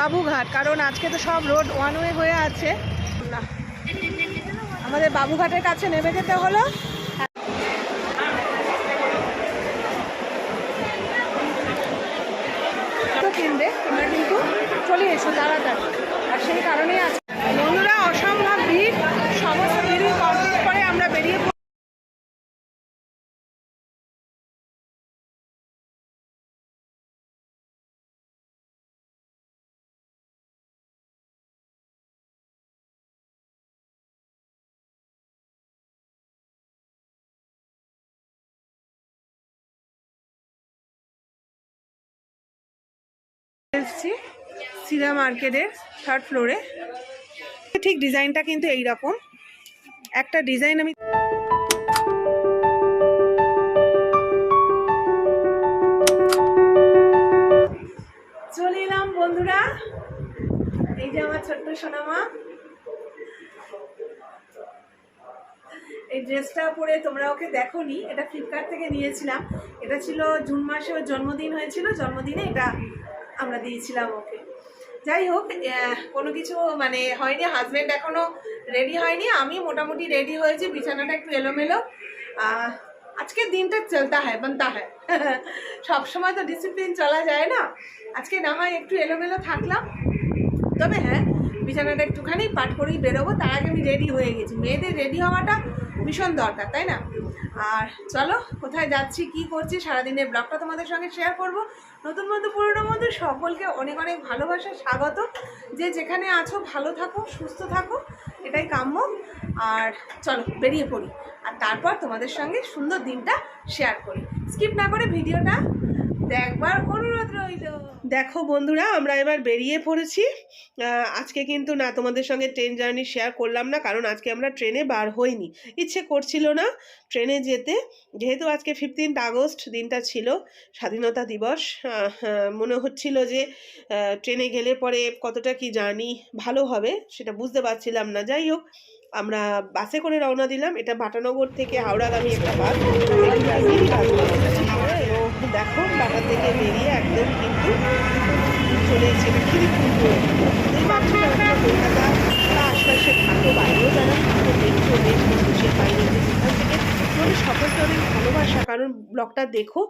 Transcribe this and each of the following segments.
বাবুঘাট, কারণ আজকে তো সব রোড ওয়ান ওয়ে হয়ে আছে। আমাদের বাবুঘাটের কাছে নেমে যেতে হলো। কিনবে, তোমরা কিন্তু চলে এসো তাড়াতাড়ি। আর সেই কারণেই আছে এসেছি সিরা মার্কেটের থার্ড ফ্লোরে ঠিক ডিজাইনটা কিন্তু এই রকম একটা ডিজাইন আমি চলে এলাম বন্ধুরা। এই যে আমার ছোট্ট সোনামা। এই ড্রেসটা পরে তোমরা ওকে দেখোনি, এটা ফ্লিপকার্ট থেকে নিয়েছিলাম। এটা ছিল জুন মাসে ওর জন্মদিন হয়েছিল, জন্মদিনে এটা আমরা দিয়েছিলাম ওকে। যাই হোক কোনো কিছু মানে হয়নি হাজব্যান্ড এখনও রেডি হয়নি আমি মোটামুটি রেডি হয়েছি বিছানাটা একটু এলোমেলো। আহ, আজকের দিনটা চলতা হয় বানতা হয় সবসময় তো ডিসিপ্লিন চলা যায় না। আজকে না হয় একটু এলোমেলো থাকলাম। তবে হ্যাঁ বিছানাটা একটুখানি পাঠ করেই বেরোবো তার আগে আমি রেডি হয়ে গেছি। মেয়েদের রেডি হওয়াটা ভীষণ দরকার তাই না? আর চলো, কোথায় যাচ্ছি, কি করছি, সারাদিনের ব্লগটা তোমাদের সঙ্গে শেয়ার করব। নতুন বন্ধু, পুরনো বন্ধু, সকলকে অনেক অনেক ভালোবাসা, স্বাগত। যে যেখানে আছো, ভালো থাকো, সুস্থ থাকো, এটাই কাম্য। আর চলো, বেরিয়ে পড়ি। আর তারপর তোমাদের সঙ্গে সুন্দর দিনটা শেয়ার করি। স্কিপ না করে ভিডিওটা দেখবার অনুরোধ রইল। দেখো বন্ধুরা আমরা এবার বেরিয়ে পড়েছি। আজকে কিন্তু না তোমাদের সঙ্গে ট্রেন জার্নি শেয়ার করলাম না কারণ আজকে আমরা ট্রেনে বার হইনি। ইচ্ছে করছিল না ট্রেনে যেতে। যেহেতু আজকে ফিফটিন্থ আগস্ট দিনটা ছিল স্বাধীনতা দিবস আহ, মনে হচ্ছিল যে ট্রেনে গেলে পরে কতটা কি জার্নি ভালো হবে সেটা বুঝতে পারছিলাম না। যাই হোক আমরা বাসে করে রওনা দিলাম। এটা বাটানগর থেকে হাওড়াগামী একটা বাস। দেখো বাটা থেকে বেরিয়ে একদম কিন্তু চলে এসেছে খিরিপুর এই বাচ্চাটা কলকাতা আশপাশে থাকো, বাইরেও যারা বেশ বিদেশের বাইরে তোমাদের সকলকে অনেক ভালোবাসা, কারণ ব্লগটা দেখো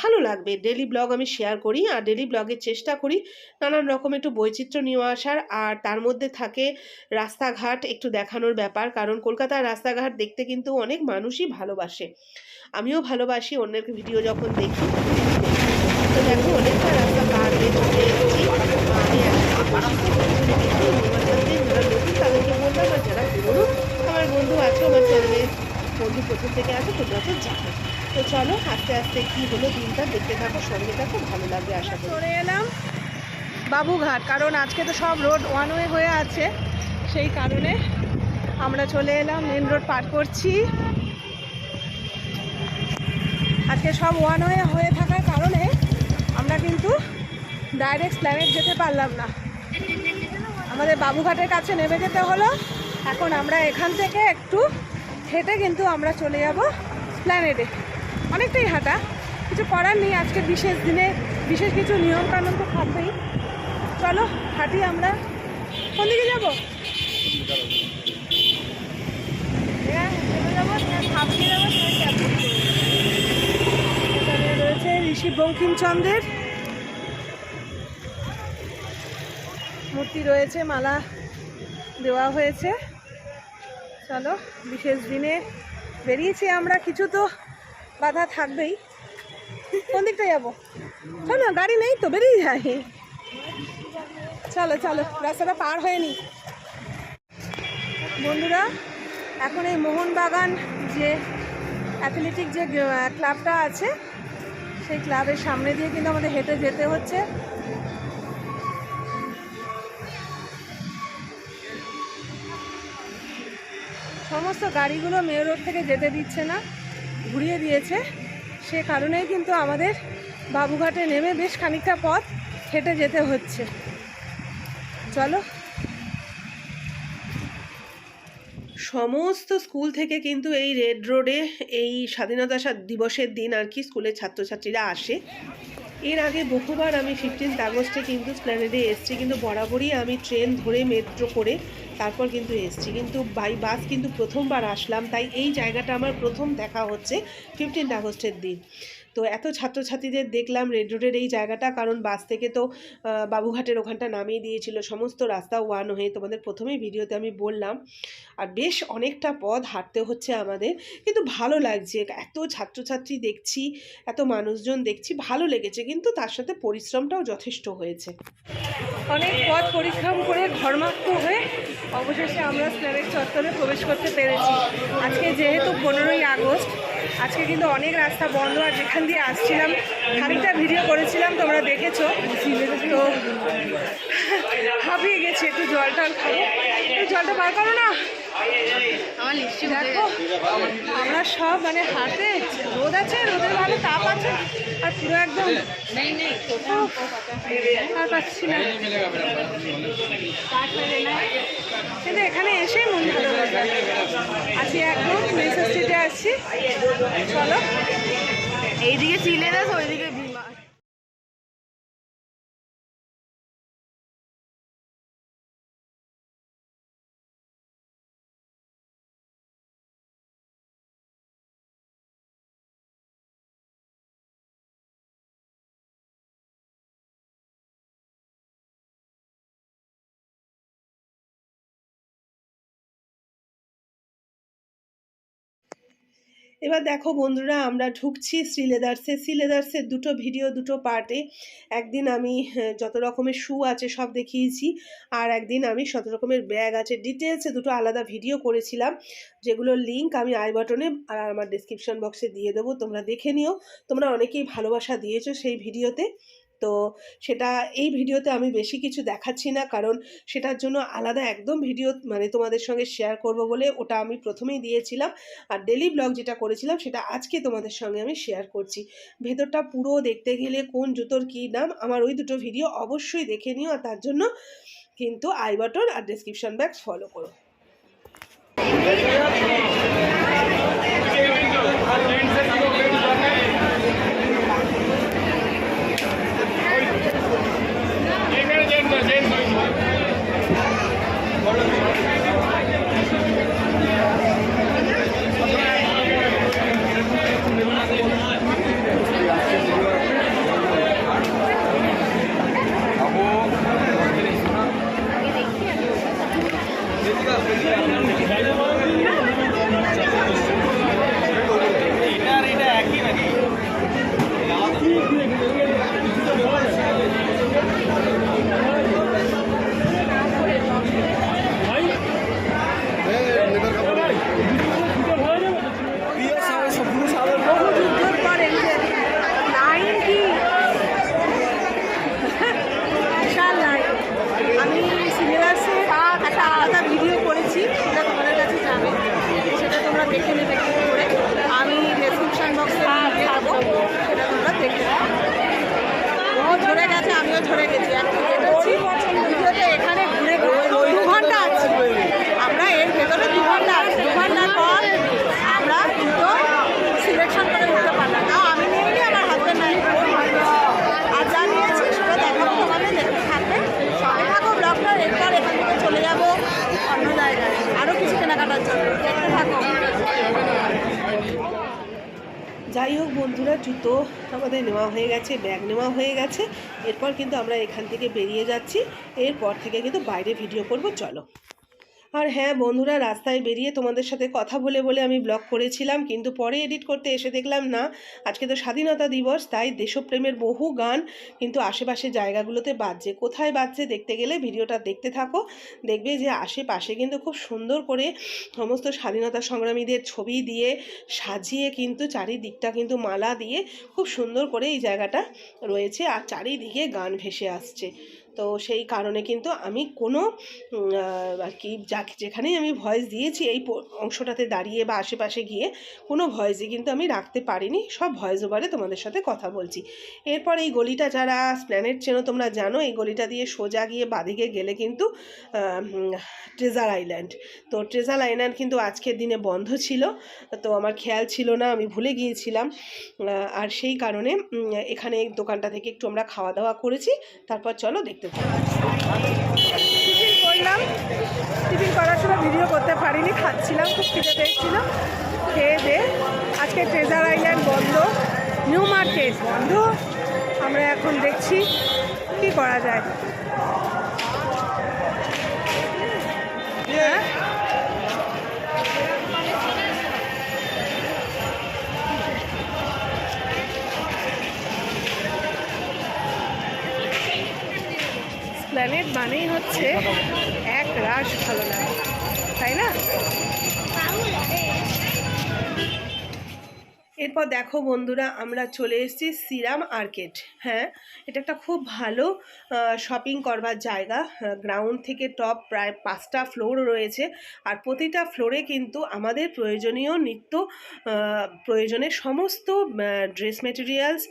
ভালো লাগবে। ডেলি ব্লগ আমি শেয়ার করি আর ডেলি ব্লগের চেষ্টা করি নানান রকম একটু বৈচিত্র্য নিয়ে আসার আর তার মধ্যে থাকে রাস্তাঘাট একটু দেখানোর ব্যাপার, কারণ কলকাতার রাস্তাঘাট দেখতে কিন্তু অনেক মানুষই ভালোবাসে। আমিও ভালোবাসি, অন্যের ভিডিও যখন দেখি তো দেখো অনেকটা রাস্তা পার হয়ে চলে এসেছি। আমি যারা আমার বন্ধু আছে আমার চ্যানেলে বন্ধু প্রথম থেকে আছে তোমরা তো জানো। তো চলো, আস্তে আস্তে কি হলো দিনটা দেখতে থাকো, সঙ্গে থাকো, ভালো লাগবে আশা করি। চলে এলাম বাবুঘাট, কারণ আজকে তো সব রোড ওয়ান ওয়ে হয়ে আছে। সেই কারণে আমরা চলে এলাম মেন রোড পার করছি। আজকে সব ওয়ান ওয়ে হয়ে থাকার কারণে আমরা কিন্তু ডাইরেক্ট প্ল্যানেট যেতে পারলাম না। আমাদের বাবুঘাটের কাছে নেমে যেতে হলো। এখন আমরা এখান থেকে একটু হেঁটে কিন্তু আমরা চলে যাব প্ল্যানেটে। অনেকটাই হাঁটা। কিছু করার নেই আজকে বিশেষ দিনে, বিশেষ কিছু নিয়ম কানুন তো থাকবেই। চলো, হাঁটি আমরা। কোন দিকে যাব? হ্যাঁ। এখানে রয়েছে ঋষি বঙ্কিমচন্দ্রের মূর্তি রয়েছে, মালা দেওয়া হয়েছে। চলো, বিশেষ দিনে বেরিয়েছি আমরা, কিছু তো বাধা থাকবেই। কোন দিকটা যাব? চলো, গাড়ি নেই তো, বেরিয়ে যাই। চলো চলো, রাস্তাটা পার হয়নি বন্ধুরা, এখন এই মোহনবাগান যে অ্যাথলেটিক যে ক্লাবটা আছে, সেই ক্লাবের সামনে দিয়ে কিন্তু আমাদের হেঁটে যেতে হচ্ছে। সমস্ত গাড়িগুলো মেয় রোড থেকে যেতে দিচ্ছে না, ঘুরিয়ে দিয়েছে। সে কারণেই কিন্তু আমাদের বাবুঘাটে নেমে বেশ খানিকটা পথ হেঁটে যেতে হচ্ছে। চলো। সমস্ত স্কুল থেকে কিন্তু এই রেড রোডে এই স্বাধীনতা দিবসের দিন আর কি স্কুলের ছাত্রছাত্রীরা আসে। এর আগে বহুবার আমি ফিফটিন্থ আগস্টে কিন্তু স্প্ল্যানেডে এসেছি, কিন্তু বরাবরই আমি ট্রেন ধরে মেট্রো করে তারপর কিন্তু এসেছি। কিন্তু বাই বাস কিন্তু প্রথমবার আসলাম, তাই এই জায়গাটা আমার প্রথম দেখা হচ্ছে ফিফটিন আগস্টের দিন। তো এত ছাত্রছাত্রীদের দেখলাম রেড রোডের এই জায়গাটা, কারণ বাস থেকে তো বাবুঘাটের ওখানটা নামিয়ে দিয়েছিল, সমস্ত রাস্তা ওয়ান হয়ে তোমাদের প্রথমেই ভিডিওতে আমি বললাম। আর বেশ অনেকটা পথ হাঁটতে হচ্ছে আমাদের, কিন্তু ভালো লাগছে। এত ছাত্রছাত্রী দেখছি, এত মানুষজন দেখছি, ভালো লেগেছে, কিন্তু তার সাথে পরিশ্রমটাও যথেষ্ট হয়েছে। অনেক পথ পরিশ্রম করে ঘরমাক্ত হয়ে অবশেষে আমরা স্ল্যাবের চত্বরে প্রবেশ করতে পেরেছি। আজকে যেহেতু পনেরোই আগস্ট, আজকে কিন্তু অনেক রাস্তা বন্ধ আর যেখান দিয়ে আসছিলাম, খানিকটা ভিডিও করেছিলাম, তোমরা দেখেছ। তো হাঁপিয়ে গেছি, একটু জল টল খাব জলটা বার করো না। দেখো আমরা সব মানে হাতে রোদ আছে, রোদের ভালো তাপ আছে, আর পুরো একদম আর পাচ্ছি না। কিন্তু এখানে এসে মন ভালো আছি একদম মেসা স্ট্রিটে আছি। চলো। এইদিকে চিলে দাস ওইদিকে এবার দেখো বন্ধুরা আমরা ঢুকছি শ্রীলেদার্সে। শ্রীলেদার্সের দুটো ভিডিও দুটো পার্টে। একদিন আমি হ্যাঁ, যত রকমের শু আছে সব দেখিয়েছি আর একদিন আমি শত রকমের ব্যাগ আছে। ডিটেলসে দুটো আলাদা ভিডিও করেছিলাম যেগুলোর লিঙ্ক আমি আই বাটনে আর আমার ডিসক্রিপশন বক্সে দিয়ে দেবো তোমরা দেখে নিও। তোমরা অনেকেই ভালোবাসা দিয়েছ সেই ভিডিওতে। তো সেটা এই ভিডিওতে আমি বেশি কিছু দেখাচ্ছি না, কারণ সেটার জন্য আলাদা একদম ভিডিও মানে তোমাদের সঙ্গে শেয়ার করব বলে ওটা আমি প্রথমেই দিয়েছিলাম। আর ডেলি ব্লগ যেটা করেছিলাম সেটা আজকে তোমাদের সঙ্গে আমি শেয়ার করছি। ভেতরটা পুরো দেখতে গেলে কোন জুতোর কী দাম, আমার ওই দুটো ভিডিও অবশ্যই দেখে নিও আর তার জন্য কিন্তু আই বাটন আর ডেসক্রিপশন ব্যাগস ফলো করো বহু যুদ্ধর পর এই যে লাইন কি বিশাল লাইন আমি সিলেবাসে একটা আলাদা ভিডিও করেছি সেটা তোমাদের কাছে যাবে সেটা তোমরা দেখে নেবে কি করে আমি ডেসক্রিপশন বক্সে দেখাবো সেটা তোমরা দেখে নেবে ও ঝরে গেছে আমিও ঝরে গেছি একটু কেটেছি ভিডিওতে এখানে ঘুরে ঘুরে দু ঘণ্টা আছি আমরা এর ভেতরে দু ঘণ্টা আছি দু ঘণ্টার পর আমরা দুটো সিলেকশন করে উঠতে পারলাম না আমি নিয়ে নিই আমার হাজব্যান্ড নাই আর যা নিয়েছি সেটা দেখাবো তোমাদের দেখতে থাকবে সঙ্গে থাকো ব্লগটা এরপর এখান থেকে চলে যাব অন্য জায়গায় আরও কিছু কেনাকাটার জন্য দেখতে থাকো যাই হোক বন্ধুরা, জুতো আমাদের নেওয়া হয়ে গেছে, ব্যাগ নেওয়া হয়ে গেছে। এরপর কিন্তু আমরা এখান থেকে বেরিয়ে যাচ্ছি। এরপর থেকে কিন্তু বাইরে ভিডিও করব, চলো। আর হ্যাঁ বন্ধুরা, রাস্তায় বেরিয়ে তোমাদের সাথে কথা বলে বলে আমি ব্লগ করেছিলাম, কিন্তু পরে এডিট করতে এসে দেখলাম, না, আজকে তো স্বাধীনতা দিবস, তাই দেশপ্রেমের বহু গান, কিন্তু আশেপাশে জায়গাগুলোতে বাজছে। কোথায় বাজছে দেখতে গেলে ভিডিওটা দেখতে থাকো। দেখবে যে আশেপাশে কিন্তু খুব সুন্দর করে সমস্ত স্বাধীনতা সংগ্রামীদের ছবি দিয়ে সাজিয়ে কিন্তু চারিদিকটা কিন্তু মালা দিয়ে খুব সুন্দর করে এই জায়গাটা রয়েছে, আর চারিদিকে গান ভেসে আসছে। তো সেই কারণে কিন্তু আমি কোনো আর কি যা যেখানেই আমি ভয়েস দিয়েছি, এই অংশটাতে দাঁড়িয়ে বা আশেপাশে গিয়ে কোনো ভয়েসই কিন্তু আমি রাখতে পারিনি, সব ভয়েস ওভারে তোমাদের সাথে কথা বলছি। এরপর এই গলিটা যারা স্প্ল্যানেট চেনো তোমরা জানো, এই গলিটা দিয়ে সোজা গিয়ে বাদিকে গেলে কিন্তু ট্রেজার আইল্যান্ড তো ট্রেজার আইল্যান্ড কিন্তু আজকের দিনে বন্ধ ছিল, তো আমার খেয়াল ছিল না, আমি ভুলে গিয়েছিলাম। আর সেই কারণে এখানে দোকানটা থেকে একটু আমরা খাওয়া দাওয়া করেছি, তারপর চলো দেখতে টিফিন করলাম। টিফিন করার সময় ভিডিও করতে পারিনি খাচ্ছিলাম খুব খিদে পেয়েছিল। খেয়ে দে। আজকে ট্রেজার আইল্যান্ড বন্ধ। নিউ মার্কেট বন্ধ। আমরা এখন দেখছি কি করা যায়। হ্যাঁ? মানেই হচ্ছে এক রাশ ভালো লাগে। এরপর দেখো বন্ধুরা, আমরা চলে এসেছি সিরাম আর্কেট হ্যাঁ এটা একটা খুব ভালো শপিং করবার জায়গা। গ্রাউন্ড থেকে টপ প্রায় পাঁচটা ফ্লোর রয়েছে। আর প্রতিটা ফ্লোরে কিন্তু আমাদের প্রয়োজনীয় নিত্য প্রয়োজনের সমস্ত ড্রেস মেটেরিয়ালস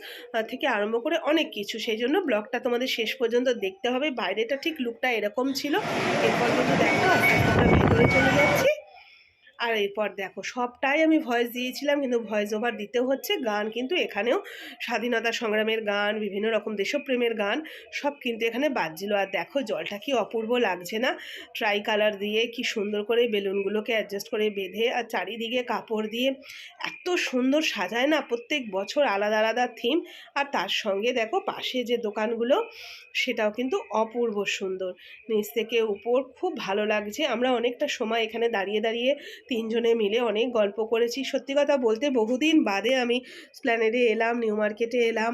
থেকে আরম্ভ করে অনেক কিছু। সেই জন্য ব্লগটা তোমাদের শেষ পর্যন্ত দেখতে হবে। বাইরেটা ঠিক লুকটা এরকম ছিল। এরপর কিন্তু দেখো, আমরা ভেতরে চলে যাচ্ছি। আর এরপর দেখো, সবটাই আমি ভয়েস দিয়েছিলাম, কিন্তু ভয়েস ওভার দিতে হচ্ছে গান, কিন্তু এখানেও স্বাধীনতা সংগ্রামের গান, বিভিন্ন রকম দেশপ্রেমের গান, সব কিন্তু এখানে বাজছিল। আর দেখো, জলটা কি অপূর্ব লাগছে না? ট্রাই কালার দিয়ে কি সুন্দর করে বেলুনগুলোকে অ্যাডজাস্ট করে বেঁধে আর চারিদিকে কাপড় দিয়ে এত সুন্দর সাজায় না? প্রত্যেক বছর আলাদা আলাদা থিম আর তার সঙ্গে দেখো, পাশে যে দোকানগুলো, সেটাও কিন্তু অপূর্ব সুন্দর। নিচ থেকে উপর খুব ভালো লাগছে। আমরা অনেকটা সময় এখানে দাঁড়িয়ে দাঁড়িয়ে তিনজনে মিলে অনেক গল্প করেছি। সত্যি কথা বলতে বহুদিন বাদে আমি স্প্ল্যানেডে এলাম, নিউ মার্কেটে এলাম।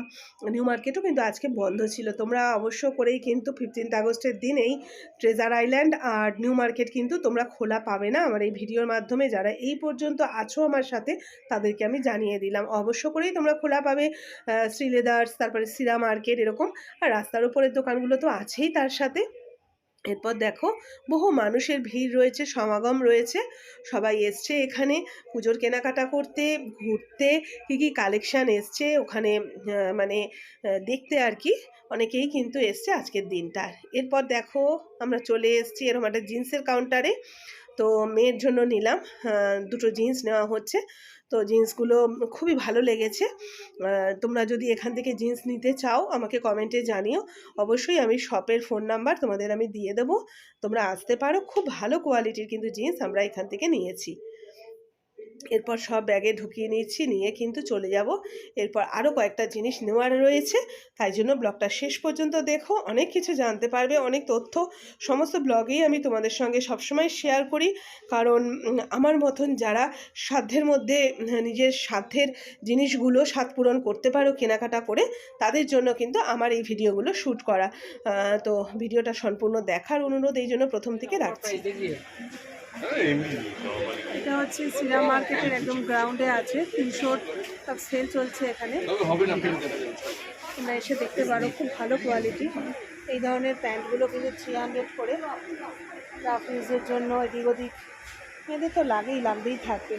নিউ মার্কেটও কিন্তু আজকে বন্ধ ছিল। তোমরা অবশ্য করেই কিন্তু ফিফটিন্থ আগস্টের দিনেই ট্রেজার আইল্যান্ড আর নিউ মার্কেট কিন্তু তোমরা খোলা পাবে না। আমার এই ভিডিওর মাধ্যমে যারা এই পর্যন্ত আছো আমার সাথে, তাদেরকে আমি জানিয়ে দিলাম। অবশ্য করেই তোমরা খোলা পাবে শ্রীলেদার্স, তারপরে সিরা মার্কেট এরকম। আর রাস্তার উপরের দোকানগুলো তো আছেই তার সাথে। এরপর দেখো, বহু মানুষের ভিড় রয়েছে, সমাগম রয়েছে। সবাই এসছে এখানে পুজোর কেনাকাটা করতে, ঘুরতে, কী কী কালেকশান এসছে ওখানে মানে দেখতে আর কি। অনেকেই কিন্তু এসছে আজকের দিনটার এরপর দেখো, আমরা চলে এসছি এরকম একটা জিন্সের কাউন্টারে তো মেয়ের জন্য নিলাম। দুটো জিন্স নেওয়া হচ্ছে। তো জিন্সগুলো খুবই ভালো লেগেছে। তোমরা যদি এখান থেকে জিন্স নিতে চাও, আমাকে কমেন্টে জানিও। অবশ্যই আমি শপের ফোন নাম্বার তোমাদের আমি দিয়ে দেবো। তোমরা আসতে পারো। খুব ভালো কোয়ালিটির কিন্তু জিন্স আমরা এখান থেকে নিয়েছি। এরপর সব ব্যাগে ঢুকিয়ে নিচ্ছি নিয়ে কিন্তু চলে যাব। এরপর আরও কয়েকটা জিনিস নেওয়ার রয়েছে। তাই জন্য ব্লগটা শেষ পর্যন্ত দেখো। অনেক কিছু জানতে পারবে অনেক তথ্য। সমস্ত ব্লগেই আমি তোমাদের সঙ্গে সবসময় শেয়ার করি। কারণ আমার মতন যারা সাধ্যের মধ্যে নিজের সাধ্যের জিনিসগুলো স্বাদ পূরণ করতে পারো কেনাকাটা করে তাদের জন্য কিন্তু আমার এই ভিডিওগুলো শ্যুট করা। তো ভিডিওটা সম্পূর্ণ দেখার অনুরোধ এই জন্য প্রথম থেকে রাখছি। এটা হচ্ছে সিরাম মার্কেটের একদম গ্রাউন্ডে আছে তিনশো সব সেল চলছে এখানে। তোমরা এসে দেখতে পারো খুব ভালো কোয়ালিটি এই ধরনের প্যান্টগুলো কিন্তু থ্রি হান্ড্রেড করে। রাফ ইউজের জন্য এদিক ওদিক। মেয়েদের তো লাগেই লাগবেই থাকে।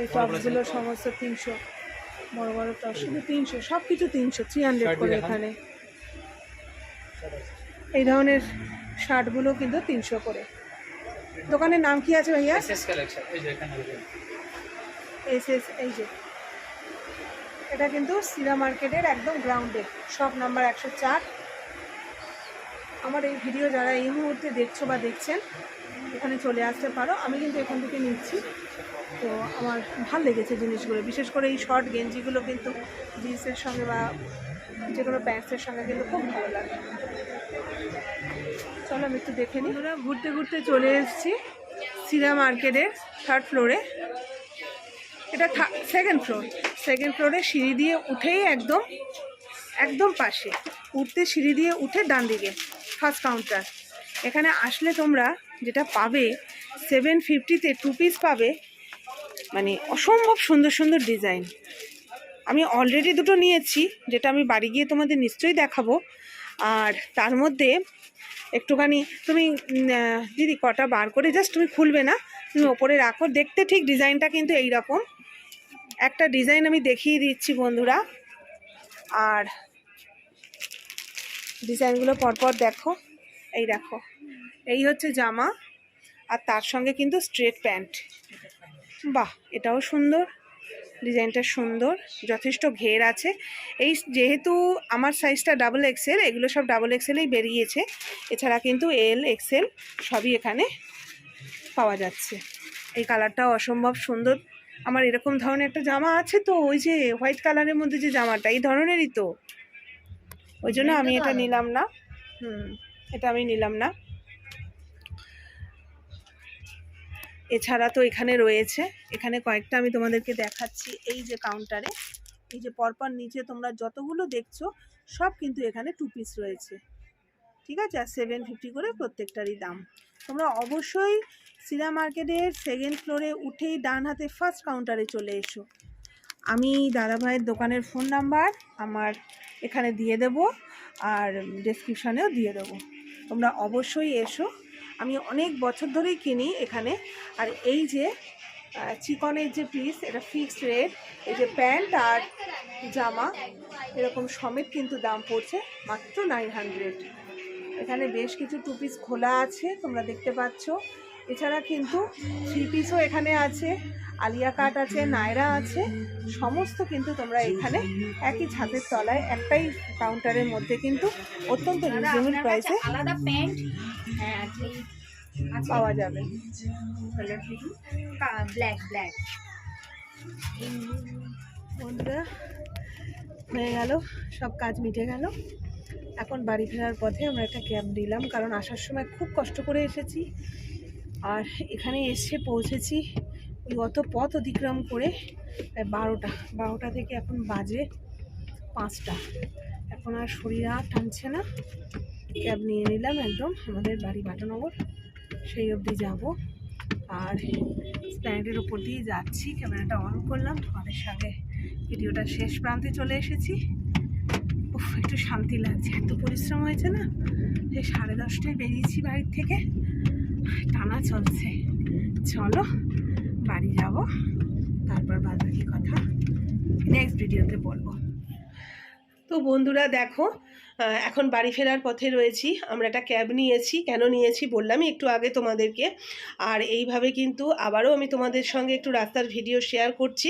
এই টপসগুলো সমস্ত তিনশো বড় বড় টপ শুধু তিনশো সব কিছু তিনশো থ্রি হান্ড্রেড করে এখানে। এই ধরনের শার্টগুলো কিন্তু তিনশো করে। দোকানের নাম কি আছে ভাইয়া? এসএস কালেকশন এই যে এখানে এস এস এই যে। এটা কিন্তু সিরা মার্কেটের একদম গ্রাউন্ডে শপ নাম্বার একশো চার। আমার এই ভিডিও যারা এই মুহূর্তে দেখছ বা দেখছেন এখানে চলে আসতে পারো। আমি কিন্তু এখান থেকে নিচ্ছি। তো আমার ভালো লেগেছে জিনিসগুলো বিশেষ করে এই শর্ট গেঞ্জিগুলো কিন্তু জিন্সের সঙ্গে বা যে কোনো প্যান্টসের সঙ্গে কিন্তু খুব ভালো লাগে। চলো আমি একটু দেখে নিই। আমরা ঘুরতে ঘুরতে চলে এসেছি সিরা মার্কেটের থার্ড ফ্লোরে এটা সেকেন্ড ফ্লোর সেকেন্ড ফ্লোরে সিঁড়ি দিয়ে উঠেই একদম একদম পাশে। উঠতে সিঁড়ি দিয়ে উঠে ডান দিকে ফার্স্ট কাউন্টার এখানে আসলে তোমরা যেটা পাবে সেভেন ফিফটিতে টু পিস পাবে। মানে অসম্ভব সুন্দর সুন্দর ডিজাইন আমি অলরেডি দুটো নিয়েছি, যেটা আমি বাড়ি গিয়ে তোমাদের নিশ্চয়ই দেখাবো। আর তার মধ্যে একটুখানি তুমি দিদি কটা বার করে জাস্ট তুমি খুলবে না, তুমি ওপরে রাখো। দেখতে ঠিক ডিজাইনটা কিন্তু এই রকম একটা ডিজাইন আমি দেখিয়ে দিচ্ছি বন্ধুরা। আর ডিজাইনগুলো পরপর দেখো। এই দেখো, এই হচ্ছে জামা, আর তার সঙ্গে কিন্তু স্ট্রেট প্যান্ট বাহ, এটাও সুন্দর। ডিজাইনটা সুন্দর যথেষ্ট ঘের আছে। এই যেহেতু আমার সাইজটা ডাবল এক্সেল এগুলো সব ডাবল এক্সেলেই বেরিয়েছে। এছাড়া কিন্তু এল এক্সেল সবই এখানে পাওয়া যাচ্ছে। এই কালারটাও অসম্ভব সুন্দর। আমার এরকম ধরনের একটা জামা আছে তো ওই যে হোয়াইট কালারের মধ্যে যে জামাটা এই ধরনেরই তো। ওই জন্য আমি এটা নিলাম না। হুম এটা আমি নিলাম না। এছাড়া তো এখানে রয়েছে। এখানে কয়েকটা আমি তোমাদেরকে দেখাচ্ছি। এই যে কাউন্টারে এই যে পরপর নিচে তোমরা যতগুলো দেখছ, সব কিন্তু এখানে টু পিস রয়েছে। ঠিক আছে? আর সেভেন ফিফটি করে প্রত্যেকটারই দাম। তোমরা অবশ্যই সিরা মার্কেটের সেকেন্ড ফ্লোরে উঠেই ডান হাতে ফার্স্ট কাউন্টারে চলে এসো। আমি দাদাভাইয়ের দোকানের ফোন নাম্বার আমার এখানে দিয়ে দেব আর ডেসক্রিপশানেও দিয়ে দেবো। তোমরা অবশ্যই এসো। আমি অনেক বছর ধরেই কিনি এখানে। আর এই যে চিকনের যে পিস এটা ফিক্সড রেট এই যে প্যান্ট আর জামা, এরকম সমেত কিন্তু দাম পড়ছে মাত্র নাইন হান্ড্রেড এখানে বেশ কিছু টু পিস খোলা আছে, তোমরা দেখতে পাচ্ছ। এছাড়া কিন্তু থ্রি পিসও এখানে আছে আলিয়া কাট আছে নায়রা আছে সমস্ত কিন্তু তোমরা এখানে একই ছাদের তলায় একটাই কাউন্টারের মধ্যে কিন্তু অত্যন্ত রিজনেবল প্রাইসে আলাদা প্যান্ট? হ্যাঁ পাওয়া যাবে। ব্ল্যাক ব্ল্যাক বন্ধুরা হয়ে গেল সব কাজ মিটে গেল। এখন বাড়ি ফেরার পথে আমরা একটা ক্যাব নিলাম কারণ আসার সময় খুব কষ্ট করে এসেছি। আর এখানে এসে পৌঁছেছি ওই অত পথ অতিক্রম করে প্রায় বারোটা। বারোটা থেকে এখন বাজে পাঁচটা। এখন আর শরীর আর টানছে না। ক্যাব নিয়ে নিলাম একদম, আমাদের বাড়ি বাটানগর। সেই অবধি যাব। আর স্প্ল্যানেটের উপর দিয়ে যাচ্ছি, ক্যামেরাটা অন করলাম। তোমাদের সঙ্গে ভিডিওটা শেষ প্রান্তে চলে এসেছি। উফ, একটু শান্তি লাগছে। এত পরিশ্রম হয়েছে না? যে সাড়ে দশটায় বেরিয়েছি বাড়ির থেকে। টানা চলছে। চলো, বাড়ি যাব। তারপর বাদ বাকি কথা নেক্সট ভিডিওতে বলব। তো বন্ধুরা দেখো এখন বাড়ি ফেরার পথে রয়েছি। আমরা একটা ক্যাব নিয়েছি। কেন নিয়েছি বললামই একটু আগে তোমাদেরকে। আর এইভাবে কিন্তু আবারও আমি তোমাদের সঙ্গে একটু রাস্তার ভিডিও শেয়ার করছি।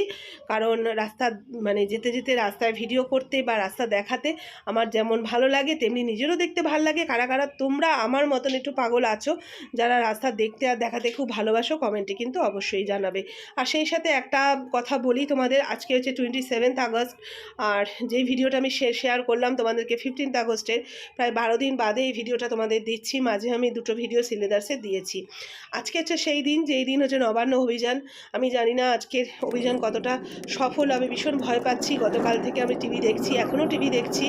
কারণ রাস্তা মানে যেতে যেতে রাস্তায় ভিডিও করতে বা রাস্তা দেখাতে আমার যেমন ভালো লাগে, তেমনি নিজেরও দেখতে ভালো লাগে। কারা কারা তোমরা আমার মতন একটু পাগল আছো, যারা রাস্তা দেখতে আর দেখাতে খুব ভালোবাসো কমেন্টে কিন্তু অবশ্যই জানাবে। আর সেই সাথে একটা কথা বলি তোমাদের, আজকে হচ্ছে টোয়েন্টি সেভেন্থ আগস্ট। আর যে ভিডিওটা আমি শেয়ার করলাম তোমাদেরকে ফিফটিন্থ আগস্টের প্রায় বারো দিন বাদে এই ভিডিওটা তোমাদের দিচ্ছি। মাঝে আমি দুটো ভিডিও সিলেদার্সে দিয়েছি। আজকে হচ্ছে সেই দিন, যেই দিন হচ্ছে নবান্ন অভিযান। আমি জানি না আজকের অভিযান কতটা সফল, আমি ভীষণ ভয় পাচ্ছি। গতকাল থেকে আমি টিভি দেখছি এখনও টিভি দেখছি।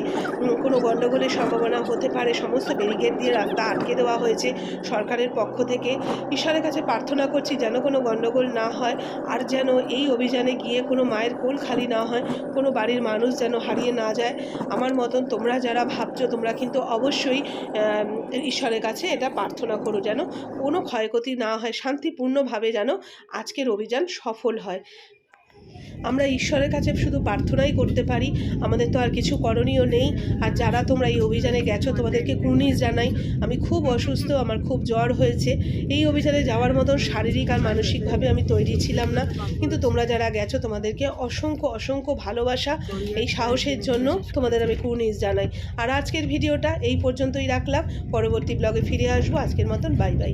কোনো গণ্ডগোলের সম্ভাবনা হতে পারে। সমস্ত ব্যারিকেড দিয়ে রাস্তা আটকে দেওয়া হয়েছে সরকারের পক্ষ থেকে। ঈশ্বরের কাছে প্রার্থনা করছি যেন কোনো গণ্ডগোল না হয়, আর যেন এই অভিযানে গিয়ে কোনো মায়ের কোল খালি না হয়, কোনো বাড়ির মানুষ যেন হারিয়ে না যায়। আমার মতন তোমরা যারা ভাবছ তোমরা, কিন্তু অবশ্যই ঈশ্বরের কাছে এটা প্রার্থনা করো যেন কোনো ক্ষয়ক্ষতি না হয়, শান্তিপূর্ণভাবে যেন আজকের অভিযান সফল হয়। আমরা ঈশ্বরের কাছে শুধু প্রার্থনাই করতে পারি। আমাদের তো আর কিছু করণীয় নেই। আর যারা তোমরা এই অভিযানে গেছো, তোমাদেরকে কুর্নিশ জানাই। আমি খুব অসুস্থ, আমার খুব জ্বর হয়েছে। এই অভিযানে যাওয়ার মতন শারীরিক আর মানসিকভাবে আমি তৈরি ছিলাম না। কিন্তু তোমরা যারা গেছো, তোমাদেরকে অসংখ্য অসংখ্য ভালোবাসা, এই সাহসের জন্য তোমাদের আমি কুর্নিশ জানাই। আর আজকের ভিডিওটা এই পর্যন্তই রাখলাম। পরবর্তী ব্লগে ফিরে আসব। আজকের মতন বাই বাই।